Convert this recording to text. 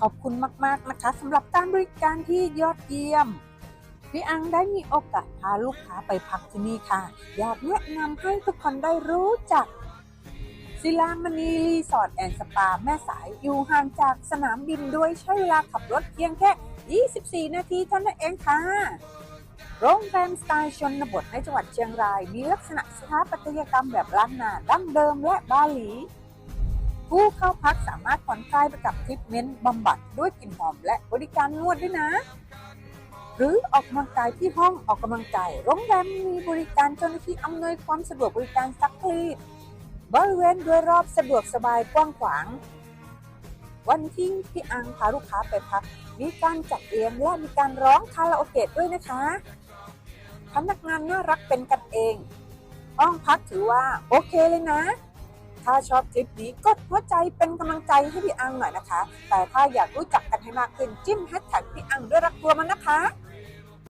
ขอบคุณมากๆนะคะสำหรับการบริการที่ยอดเยี่ยม พี่อังได้มีโอกาสพาลูกค้าไปพักที่นี่ค่ะ อยากแนะนำให้ทุกคนได้รู้จักศิลามณีรีสอร์ทแอนด์สปาแม่สายอยู่ห่างจากสนามบินด้วยใช้เวลาขับรถเพียงแค่ 24 นาทีเท่านั้นเองค่ะ โรงแรมสไตล์ชนบทในจังหวัดเชียงราย มีลักษณะสถาปัตยกรรมแบบล้านนาดั้งเดิมและบาหลี ผู้เข้าพักสามารถผ่อนคลายไปกับทริปเมนต์บำบัดด้วยกลิ่นหอมและบริการนวดด้วยนะ หรือออกกำลังกายที่ห้องออกกำลังกายโรงแรมมีบริการเจ้าหน้าที่อำนวยความสะดวกบริการซักรีดบริเวณโดยรอบสะดวกสบายกว้างขวาง วันที่พี่อังพาลูกค้าไปพัก มีการจัดเลี้ยงและมีการร้องคาราโอเกะด้วยนะคะ พนักงานน่ารักเป็นกันเองห้องพักถือว่าโอเคเลยนะ ถ้าชอบคลิปนี้กดหัวใจเป็นกำลังใจให้พี่อังหน่อยนะคะ แต่ถ้าอยากรู้จักกันให้มากขึ้นจิ้มแฮชแท็กพี่อังด้วยรักตัวมันนะคะ